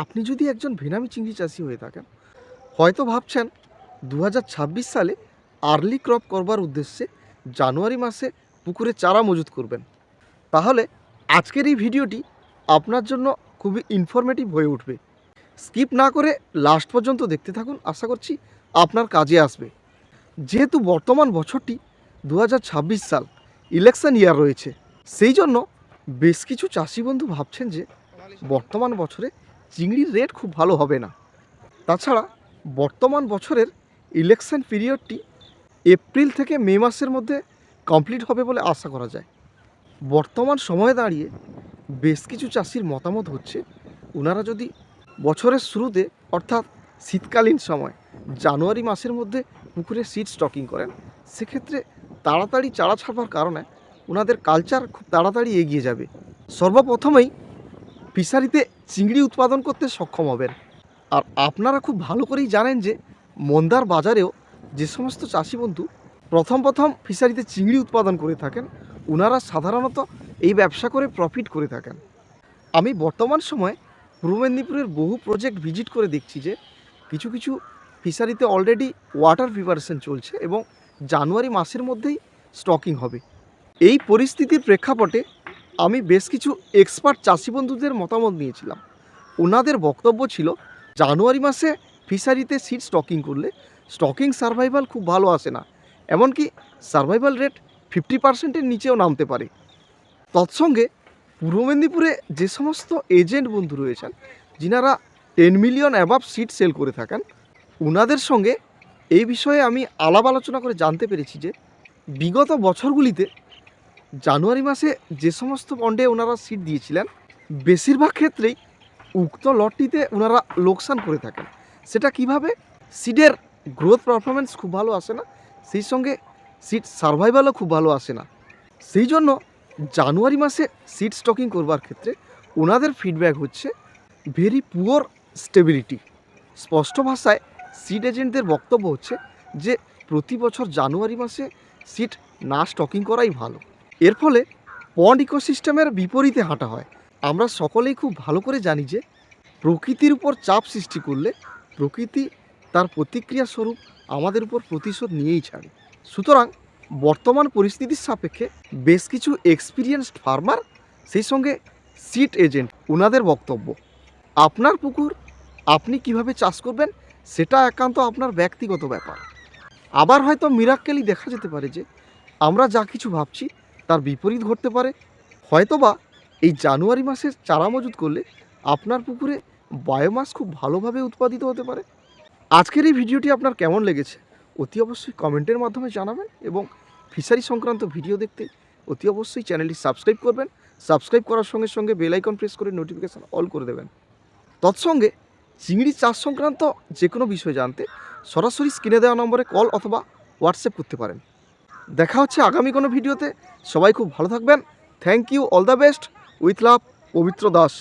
আপনি যদি একজন ভেনামি চিংড়ি চাষি হয়ে থাকেন, হয়তো ভাবছেন দু হাজার ছাব্বিশ সালে আর্লি ক্রপ করবার উদ্দেশ্যে জানুয়ারি মাসে পুকুরে চারা মজুত করবেন। তাহলে আজকের এই ভিডিওটি আপনার জন্য খুবই ইনফরমেটিভ হয়ে উঠবে। স্কিপ না করে লাস্ট পর্যন্ত দেখতে থাকুন, আশা করছি আপনার কাজে আসবে। যেহেতু বর্তমান বছরটি দু হাজার ছাব্বিশ সাল ইলেকশন ইয়ার রয়েছে, সেই জন্য বেশ কিছু চাষি বন্ধু ভাবছেন যে বর্তমান বছরে চিংড়ির রেট খুব ভালো হবে না। তাছাড়া বর্তমান বছরের ইলেকশন পিরিয়ডটি এপ্রিল থেকে মে মাসের মধ্যে কমপ্লিট হবে বলে আশা করা যায়। বর্তমান সময়ে দাঁড়িয়ে বেশ কিছু চাষির মতামত হচ্ছে ওনারা যদি বছরের শুরুতে অর্থাৎ শীতকালীন সময় জানুয়ারি মাসের মধ্যে পুকুরে সিড স্টকিং করেন, সেক্ষেত্রে তাড়াতাড়ি চারা ছাপার কারণে ওনাদের কালচার খুব তাড়াতাড়ি এগিয়ে যাবে। সর্বপ্রথমেই ফিশারিতে চিংড়ি উৎপাদন করতে সক্ষম হবেন। আর আপনারা খুব ভালো করেই জানেন যে মন্দার বাজারেও যে সমস্ত চাষি বন্ধু প্রথম প্রথম ফিশারিতে চিংড়ি উৎপাদন করে থাকেন ওনারা সাধারণত এই ব্যবসা করে প্রফিট করে থাকেন। আমি বর্তমান সময়ে পূর্ব মেদিনীপুরের বহু প্রজেক্ট ভিজিট করে দেখছি যে কিছু কিছু ফিশারিতে অলরেডি ওয়াটার প্রিপারেশন চলছে এবং জানুয়ারি মাসের মধ্যেই স্টকিং হবে। এই পরিস্থিতির প্রেক্ষাপটে আমি বেশ কিছু এক্সপার্ট চাষি বন্ধুদের মতামত নিয়েছিলাম। ওনাদের বক্তব্য ছিল, জানুয়ারি মাসে ফিশারিতে সিড স্টকিং করলে স্টকিং সার্ভাইভাল খুব ভালো আসে না, এমনকি সার্ভাইভাল রেট ফিফটি পার্সেন্টের নিচেও নামতে পারে। তৎসঙ্গে পূর্ব মেদিনীপুরে যে সমস্ত এজেন্ট বন্ধু রয়েছেন, যিনারা ten million above seed sell করে থাকেন, ওনাদের সঙ্গে এই বিষয়ে আমি আলাপ আলোচনা করে জানতে পেরেছি যে বিগত বছরগুলিতে জানুয়ারি মাসে যে সমস্ত বন্ডে ওনারা সিট দিয়েছিলেন, বেশিরভাগ ক্ষেত্রেই উক্ত লটটিতে ওনারা লোকসান করে থাকেন। সেটা কীভাবে? সিডের গ্রোথ পারফরমেন্স খুব ভালো আসে না, সেই সঙ্গে সিট সার্ভাইভালও খুব ভালো আসে না। সেই জন্য জানুয়ারি মাসে সিট স্টকিং করবার ক্ষেত্রে ওনাদের ফিডব্যাক হচ্ছে ভেরি পুয়ার স্টেবিলিটি স্পষ্ট ভাষায় সিট এজেন্টদের বক্তব্য হচ্ছে যে, প্রতি বছর জানুয়ারি মাসে সিট না স্টকিং করাই ভালো। এর ফলে পন্ড ইকোসিস্টেমের বিপরীতে হাঁটা হয়। আমরা সকলেই খুব ভালো করে জানি যে প্রকৃতির উপর চাপ সৃষ্টি করলে প্রকৃতি তার প্রতিক্রিয়া স্বরূপ আমাদের উপর প্রতিশোধ নিয়েই ছাড়ে। সুতরাং বর্তমান পরিস্থিতির সাপেক্ষে বেশ কিছু এক্সপিরিয়েন্সড ফার্মার সেই সঙ্গে সিট এজেন্ট ওনাদের বক্তব্য। আপনার পুকুর আপনি কীভাবে চাষ করবেন সেটা একান্ত আপনার ব্যক্তিগত ব্যাপার। আবার হয়তো মিরাক্কেলি দেখা যেতে পারে যে আমরা যা কিছু ভাবছি তার বিপরীত ঘটতে পারে। হয়তোবা এই জানুয়ারি মাসে চারা মজুত করলে আপনার পুকুরে বায়োমাস খুব ভালোভাবে উৎপাদিত হতে পারে। আজকের এই ভিডিওটি আপনার কেমন লেগেছে অতি অবশ্যই কমেন্টের মাধ্যমে জানাবেন এবং ফিশারি সংক্রান্ত ভিডিও দেখতে অতি অবশ্যই চ্যানেলটি সাবস্ক্রাইব করবেন। সাবস্ক্রাইব করার সঙ্গে সঙ্গে বেল আইকন প্রেস করে নোটিফিকেশান অল করে দেবেন। তৎসঙ্গে চিংড়ি চাষ সংক্রান্ত যে কোনো বিষয় জানতে সরাসরি স্ক্রিনে দেওয়া নম্বরে কল অথবা হোয়াটসঅ্যাপ করতে পারেন। দেখা হচ্ছে আগামী কোনো ভিডিওতে। সবাই খুব ভালো থাকবেন। Thank you all the best with love Pabitra Das.